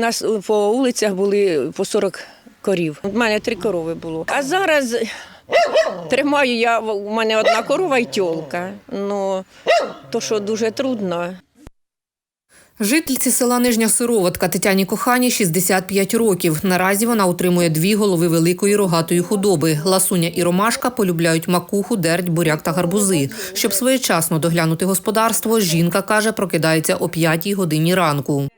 У нас по вулицях були по 40 корів. У мене три корови було. А зараз тримаю я, у мене одна корова і тьолка. Ну, то що дуже трудно. Жительці села Нижня Сироватка Тетяні Кохані 65 років. Наразі вона утримує дві голови великої рогатої худоби. Ласуня і Ромашка полюбляють макуху, дерть, буряк та гарбузи. Щоб своєчасно доглянути господарство, жінка каже, прокидається о 5 годині ранку.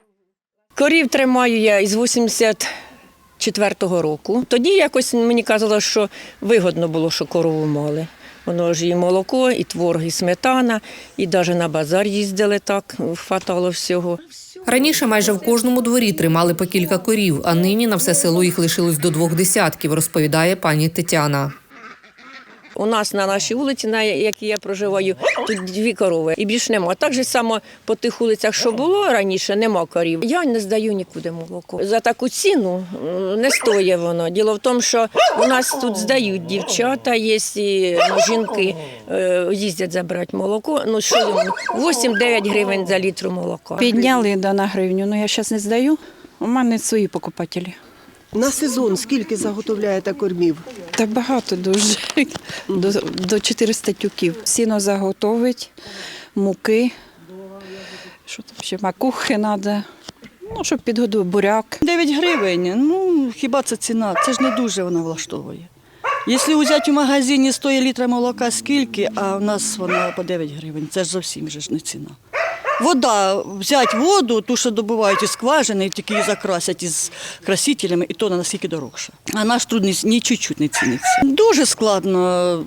Корів тримаю я із 84-го року. Тоді якось мені казало, що вигодно було, що корову мали. Воно ж і молоко, і творог, і сметана, і навіть на базар їздили так, хватало всього. Раніше майже в кожному дворі тримали по кілька корів, а нині на все село їх лишилось до двох десятків, розповідає пані Тетяна. У нас на нашій вулиці, на якій я проживаю, тут дві корови і більш нема. Так же само по тих вулицях, що було раніше, нема корів. Я не здаю нікуди молоко. За таку ціну не стоїть воно. Діло в тому, що у нас тут здають дівчата, є і ну, жінки е, їздять забирати молоко. Ну що 8-9 гривень за літру молока. Підняли да, на гривню, ну я зараз не здаю. У мене свої покупателі. На сезон скільки заготовляєте кормів? Та багато дуже. До, до 400 тюків. Сіно заготовить, муки. Що там ще? Макухи треба. Ну, щоб підгодувати буряк. 9 гривень, ну хіба це ціна? Це ж не дуже вона влаштовує. Якщо взяти в магазині 100 літра молока скільки, а в нас вона по 9 гривень, це ж зовсім же ж не ціна. Вода, взяти воду, ту, що добувають із скважини, тільки її закрасять із красителями, і то на наскільки дорогше. А наш труд ні, чуть-чуть не ціниться. Дуже складно.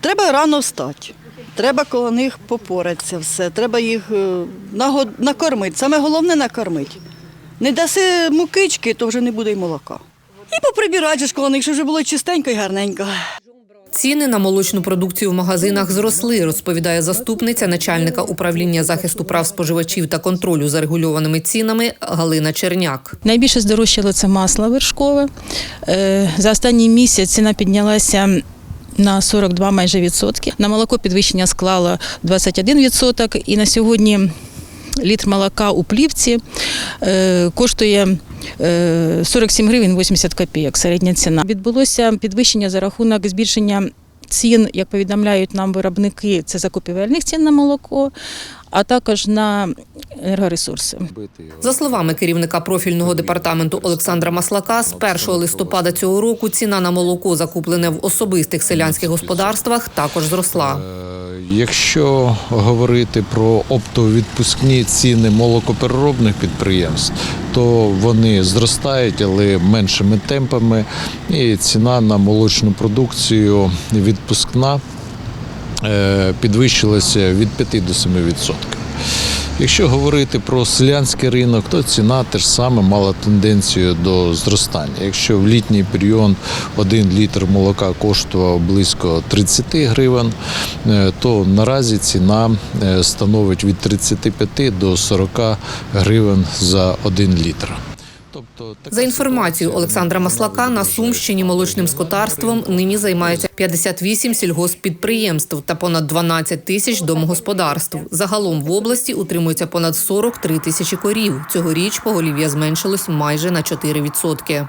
Треба рано встати. Треба коло них попоратися все. Треба їх е, накормити. Саме головне накормити. Не даси мукички, то вже не буде й молока. І поприбирати ж коло них, щоб вже було чистенько і гарненько. Ціни на молочну продукцію в магазинах зросли, розповідає заступниця начальника управління захисту прав споживачів та контролю за регульованими цінами Галина Черняк. Найбільше здорожчало це масло вершкове. Е, За останній місяць ціна піднялася на 42 майже відсотки. На молоко підвищення склало 21 відсоток. І на сьогодні літр молока у плівці е, коштує е, 47 гривень 80 копійок, середня ціна. Відбулося підвищення за рахунок збільшення цін, як повідомляють нам виробники, це закупівельних цін на молоко, а також на енергоресурси. За словами керівника профільного департаменту Олександра Маслака, з 1 листопада цього року ціна на молоко, закуплене в особистих селянських господарствах, також зросла. Якщо говорити про оптовідпускні ціни молокопереробних підприємств, то вони зростають, але меншими темпами. І ціна на молочну продукцію відпускна е, підвищилася від 5 до 7 відсотків. Якщо говорити про селянський ринок, то ціна теж саме мала тенденцію до зростання. Якщо в літній період один літр молока коштував близько 30 гривень, е, то наразі ціна е, становить від 35 до 40 гривень за один літр. За інформацією Олександра Маслака, на. Сумщині молочним скотарством нині займається 58 сільгосппідприємств та понад 12 тисяч домогосподарств. Загалом в області утримується понад 43 тисячі корів. Цьогоріч поголів'я зменшилось майже на 4%.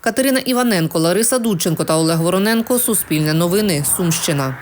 Катерина Іваненко, Лариса Дудченко та Олег Вороненко. Суспільне новини. Сумщина.